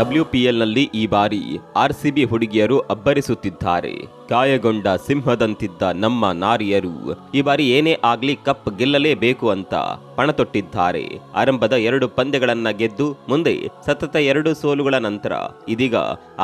ಡಬ್ಲ್ಯೂಪಿಎಲ್ನಲ್ಲಿ ಈ ಬಾರಿ ಆರ್ಸಿಬಿ ಹುಡುಗಿಯರು ಅಬ್ಬರಿಸುತ್ತಿದ್ದಾರೆ. ಗಾಯಗೊಂಡ ಸಿಂಹದಂತಿದ್ದ ನಮ್ಮ ನಾರಿಯರು, ಈ ಬಾರಿ ಏನೇ ಆಗ್ಲಿ ಕಪ್ ಗೆಲ್ಲಲೇಬೇಕು ಅಂತ ಪಣತೊಟ್ಟಿದ್ದಾರೆ. ಆರಂಭದ ಎರಡು ಪಂದ್ಯಗಳನ್ನ ಗೆದ್ದು ಮುಂದೆ ಸತತ ಎರಡು ಸೋಲುಗಳ ನಂತರ ಇದೀಗ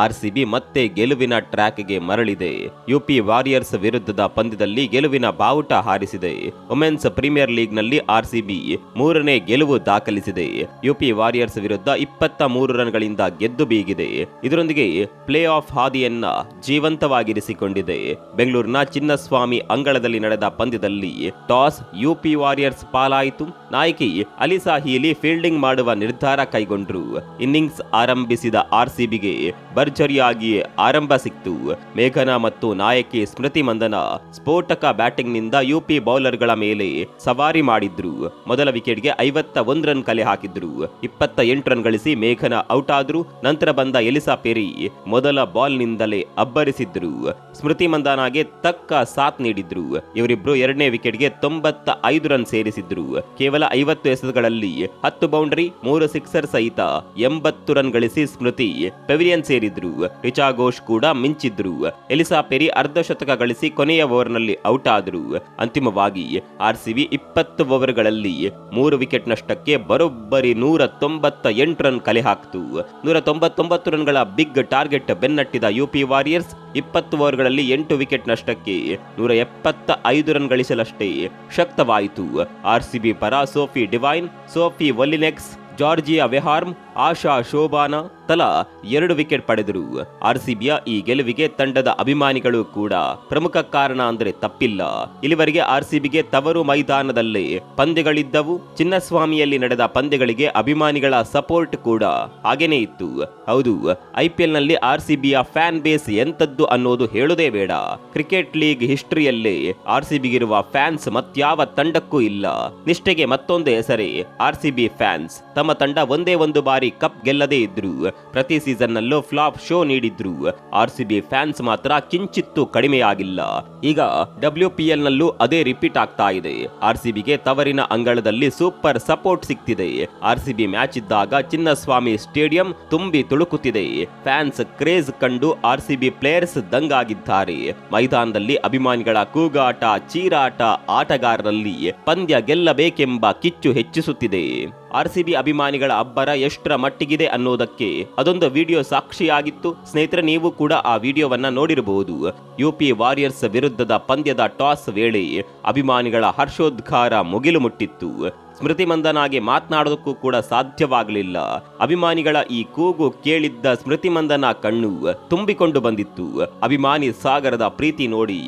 ಆರ್ಸಿಬಿ ಮತ್ತೆ ಗೆಲುವಿನ ಟ್ರ್ಯಾಕ್ಗೆ ಮರಳಿದೆ. ಯುಪಿ ವಾರಿಯರ್ಸ್ ವಿರುದ್ಧದ ಪಂದ್ಯದಲ್ಲಿ ಗೆಲುವಿನ ಬಾವುಟ ಹಾರಿಸಿದೆ. ವುಮೆನ್ಸ್ ಪ್ರೀಮಿಯರ್ ಲೀಗ್ನಲ್ಲಿ ಆರ್ಸಿಬಿ ಮೂರನೇ ಗೆಲುವು ದಾಖಲಿಸಿದೆ. ಯುಪಿ ವಾರಿಯರ್ಸ್ ವಿರುದ್ಧ ಇಪ್ಪತ್ತ ಮೂರು ರನ್ಗಳಿಂದ ಗೆದ್ದು ಬೀಗಿದೆ. ಇದರೊಂದಿಗೆ ಪ್ಲೇ ಆಫ್ ಹಾದಿಯನ್ನ ಜೀವಂತವಾಗಿರಿಸಿಕೊಂಡಿದೆ. ಬೆಂಗಳೂರಿನ ಚಿನ್ನಸ್ವಾಮಿ ಅಂಗಳದಲ್ಲಿ ನಡೆದ ಪಂದ್ಯದಲ್ಲಿ ಟಾಸ್ ಯುಪಿ ವಾರಿಯರ್ಸ್ ಪಾಲಾಯಿತು. ನಾಯಕಿ ಅಲಿಸಾ ಹೀಲಿ ಫೀಲ್ಡಿಂಗ್ ಮಾಡುವ ನಿರ್ಧಾರ ಕೈಗೊಂಡ್ರು. ಇನ್ನಿಂಗ್ಸ್ ಆರಂಭಿಸಿದ ಆರ್ಸಿಬಿಗೆ ಭರ್ಜರಿಯಾಗಿಯೇ ಆರಂಭ ಸಿಕ್ತು. ಮೇಘನಾ ಮತ್ತು ನಾಯಕಿ ಸ್ಮೃತಿ ಮಂದನ ಸ್ಫೋಟಕ ಬ್ಯಾಟಿಂಗ್ನಿಂದ ಯುಪಿ ಬೌಲರ್ಗಳ ಮೇಲೆ ಸವಾರಿ ಮಾಡಿದ್ರು. ಮೊದಲ ವಿಕೆಟ್ಗೆ ಐವತ್ತ ಒಂದ್ ರನ್ ಕಲೆ ಹಾಕಿದ್ರು. ಇಪ್ಪತ್ತ ಎಂಟು ರನ್ ಗಳಿಸಿ ಮೇಘನಾ ಔಟ್ ಆದ್ರು ನಂತರ ಬಂದ ಎಲಿಸಾ ಪೆರಿ ಮೊದಲ ಬಾಲ್ನಿಂದಲೇ ಅಬ್ಬರಿಸಿದ್ರು. ಸ್ಮೃತಿ ಮಂದಾನಾಗೆ ತಕ್ಕ ಸಾಥ್ ನೀಡಿದ್ರು. ಇವರಿಬ್ರು ಎರಡನೇ ವಿಕೆಟ್ಗೆ ತೊಂಬತ್ತ ಐದು ರನ್ ಸೇರಿಸಿದ್ರು. ಕೇವಲ ಐವತ್ತು ಎಸೆತಗಳಲ್ಲಿ ಹತ್ತು ಬೌಂಡರಿ, ಮೂರು ಸಿಕ್ಸರ್ ಸಹಿತ ಎಂಬತ್ತು ರನ್ ಗಳಿಸಿ ಸ್ಮೃತಿ ಪೆವಿಲಿಯನ್ ಸೇರಿದ್ರು. ರಿಚಾ ಘೋಷ್ ಕೂಡ ಮಿಂಚಿದ್ರು. ಎಲಿಸಾ ಪೆರಿ ಅರ್ಧ ಶತಕ ಗಳಿಸಿ ಕೊನೆಯ ಓವರ್ನಲ್ಲಿ ಔಟ್ ಆದ್ರು. ಅಂತಿಮವಾಗಿ ಆರ್ಸಿಬಿ ಇಪ್ಪತ್ತು ಓವರ್ಗಳಲ್ಲಿ ಮೂರು ವಿಕೆಟ್ ನಷ್ಟಕ್ಕೆ ಬರೋಬ್ಬರಿ ನೂರ ತೊಂಬತ್ತ ಎಂಟು ರನ್ ಕಲೆ ಹಾಕ್ತು. ನೂರ ತೊಂಬತ್ತೊಂಬತ್ತು ರನ್ಗಳ ಬಿಗ್ ಟಾರ್ಗೆಟ್ ಬೆನ್ನಟ್ಟಿದ ಯುಪಿ ವಾರಿಯರ್ಸ್ ಇಪ್ಪತ್ತು ಓವರ್ಗಳಲ್ಲಿ ಎಂಟು ವಿಕೆಟ್ ನಷ್ಟಕ್ಕೆ ನೂರ ಎಪ್ಪತ್ತ ಐದು ರನ್ ಗಳಿಸಲಷ್ಟೇ ಶಕ್ತವಾಯಿತು. ಆರ್ಸಿಬಿ ಪರ Sophie Devine, Sophie Molineux Georgia Wareham Asha Shobhana ತಲಾ ಎರಡು ವಿಕೆಟ್ ಪಡೆದರು. ಆರ್ಸಿಬಿಯ ಈ ಗೆಲುವಿಗೆ ತಂಡದ ಅಭಿಮಾನಿಗಳು ಕೂಡ ಪ್ರಮುಖ ಕಾರಣ ಅಂದ್ರೆ ತಪ್ಪಿಲ್ಲ. ಇಲ್ಲಿವರೆಗೆ ಆರ್ಸಿಬಿಗೆ ತವರು ಮೈದಾನದಲ್ಲಿ ಪಂದ್ಯಗಳಿದ್ದವು. ಚಿನ್ನಸ್ವಾಮಿಯಲ್ಲಿ ನಡೆದ ಪಂದ್ಯಗಳಿಗೆ ಅಭಿಮಾನಿಗಳ ಸಪೋರ್ಟ್ ಕೂಡ ಹಾಗೇನೇ ಇತ್ತು. ಹೌದು ಐಪಿಎಲ್ನಲ್ಲಿ ಆರ್ಸಿಬಿಯ ಫ್ಯಾನ್ ಬೇಸ್ ಎಂತದ್ದು ಅನ್ನೋದು ಹೇಳುದೇ ಬೇಡ. ಕ್ರಿಕೆಟ್ ಲೀಗ್ ಹಿಸ್ಟ್ರಿಯಲ್ಲಿ ಆರ್ಸಿಬಿಗಿರುವ ಫ್ಯಾನ್ಸ್ ಮತ್ಯಾವ ತಂಡಕ್ಕೂ ಇಲ್ಲ. ನಿಷ್ಠೆಗೆ ಮತ್ತೊಂದು ಹೆಸರೇ ಆರ್ಸಿಬಿ ಫ್ಯಾನ್ಸ್. ತಮ್ಮ ತಂಡ ಒಂದೇ ಒಂದು ಬಾರಿ ಕಪ್ ಗೆಲ್ಲದೇ ಇದ್ರು. ಪ್ರತಿ ಸೀಸನ್ ನಲ್ಲೂ ಫ್ಲಾಪ್ ಶೋ ನೀಡಿದ್ರು. ಆರ್ಸಿಬಿ ಫ್ಯಾನ್ಸ್ ಮಾತ್ರ ಕಿಂಚಿತ್ತು ಕಡಿಮೆಯಾಗಿಲ್ಲ. ಈಗ ಡಬ್ಲ್ಯೂ ಪಿ ನಲ್ಲೂ ಅದೇ ರಿಪೀಟ್ ಆಗ್ತಾ ಇದೆ. ಆರ್ಸಿಬಿಗೆ ತವರಿನ ಅಂಗಳದಲ್ಲಿ ಸೂಪರ್ ಸಪೋರ್ಟ್ ಸಿಗ್ತಿದೆ ಆರ್ಸಿಬಿ ಮ್ಯಾಚ್ ಇದ್ದಾಗ ಚಿನ್ನಸ್ವಾಮಿ ಸ್ಟೇಡಿಯಂ ತುಂಬಿ ತುಳುಕುತ್ತಿದೆ. ಫ್ಯಾನ್ಸ್ ಕ್ರೇಜ್ ಕಂಡು ಆರ್ಸಿಬಿ ಪ್ಲೇಯರ್ಸ್ ದಂಗಾಗಿದ್ದಾರೆ. ಮೈದಾನದಲ್ಲಿ ಅಭಿಮಾನಿಗಳ ಕೂಗಾಟ, ಚೀರಾಟ ಆಟಗಾರರಲ್ಲಿ ಪಂದ್ಯ ಗೆಲ್ಲಬೇಕೆಂಬ ಕಿಚ್ಚು ಹೆಚ್ಚಿಸುತ್ತಿದೆ. ಆರ್ಸಿಬಿ ಅಭಿಮಾನಿಗಳ ಅಬ್ಬರ ಎಷ್ಟರ ಮಟ್ಟಿಗಿದೆ ಅನ್ನೋದಕ್ಕೆ ಅದೊಂದು ವಿಡಿಯೋ ಸಾಕ್ಷಿಯಾಗಿತ್ತು. ಸ್ನೇಹಿತರೆ, ನೀವು ಕೂಡ ಆ ವಿಡಿಯೋವನ್ನ ನೋಡಿರಬಹುದು. ಯುಪಿ ವಾರಿಯರ್ಸ್ ವಿರುದ್ಧದ ಪಂದ್ಯದ ಟಾಸ್ ವೇಳೆ ಅಭಿಮಾನಿಗಳ ಹರ್ಷೋದ್ಗಾರ ಮುಗಿಲು ಮುಟ್ಟಿತ್ತು. ಸ್ಮೃತಿ ಮಂದನಾಗಿ ಮಾತನಾಡೋದಕ್ಕೂ ಕೂಡ ಸಾಧ್ಯವಾಗಲಿಲ್ಲ. ಅಭಿಮಾನಿಗಳ ಈ ಕೂಗು ಕೇಳಿದ್ದ ಸ್ಮೃತಿ ಮಂದನ ಕಣ್ಣು ತುಂಬಿಕೊಂಡು ಬಂದಿತ್ತು. ಅಭಿಮಾನಿ ಸಾಗರದ ಪ್ರೀತಿ ನೋಡಿ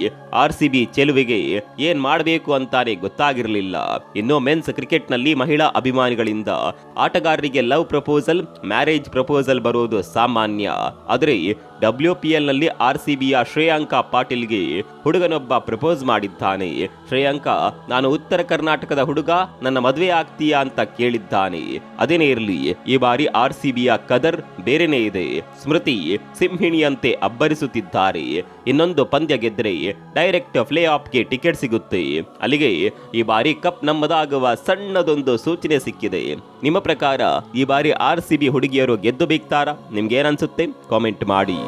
ಆರ್ ಸಿ ಬಿ ಚೆಲುವಿಗೆ ಏನ್ ಮಾಡಬೇಕು ಅಂತಾನೆ ಗೊತ್ತಾಗಿರಲಿಲ್ಲ. ಇನ್ನು ಮೆನ್ಸ್ ಕ್ರಿಕೆಟ್ನಲ್ಲಿ ಮಹಿಳಾ ಅಭಿಮಾನಿಗಳಿಂದ ಆಟಗಾರರಿಗೆ ಲವ್ ಪ್ರಪೋಸಲ್, ಮ್ಯಾರೇಜ್ ಪ್ರಪೋಸಲ್ ಬರೋದು ಸಾಮಾನ್ಯ. ಆದರೆ ಡಬ್ಲ್ಯೂ ಪಿ ಎಲ್ನಲ್ಲಿ ಆರ್ ಸಿ ಬಿಯ ಶ್ರೇಯಾಂಕ ಪಾಟೀಲ್ಗೆ ಹುಡುಗನೊಬ್ಬ ಪ್ರಪೋಸ್ ಮಾಡಿದ್ದಾನೆ. ಶ್ರೇಯಾಂಕ, ನಾನು ಉತ್ತರ ಕರ್ನಾಟಕದ ಹುಡುಗ, ನನ್ನ ಮದುವೆ ಆಗ್ತೀಯಾ ಅಂತ ಕೇಳಿದ್ದಾನೆ. ಅದೇನೇ ಇರಲಿ, ಈ ಬಾರಿ ಆರ್ ಸಿ ಬಿಯ ಕದರ್ ಬೇರೆನೇ ಇದೆ. ಸ್ಮೃತಿ ಸಿಂಹಿಣಿಯಂತೆ ಅಬ್ಬರಿಸುತ್ತಿದ್ದಾರೆ. ಇನ್ನೊಂದು ಪಂದ್ಯ ಗೆದ್ರೆ ಡೈರೆಕ್ಟ್ ಪ್ಲೇ ಆಫ್ಗೆ ಟಿಕೆಟ್ ಸಿಗುತ್ತೆ. ಅಲ್ಲಿಗೆ ಈ ಬಾರಿ ಕಪ್ ನಮ್ಮದಾಗುವ ಸಣ್ಣದೊಂದು ಸೂಚನೆ ಸಿಕ್ಕಿದೆ. ನಿಮ್ಮ ಪ್ರಕಾರ ಈ ಬಾರಿ ಆರ್ ಸಿ ಬಿ ಹುಡುಗಿಯರು ಗೆದ್ದು ಬೇಕ್ತಾರಾ ನಿಮ್ಗೆ ಏನನ್ಸುತ್ತೆ ಕಾಮೆಂಟ್ ಮಾಡಿ.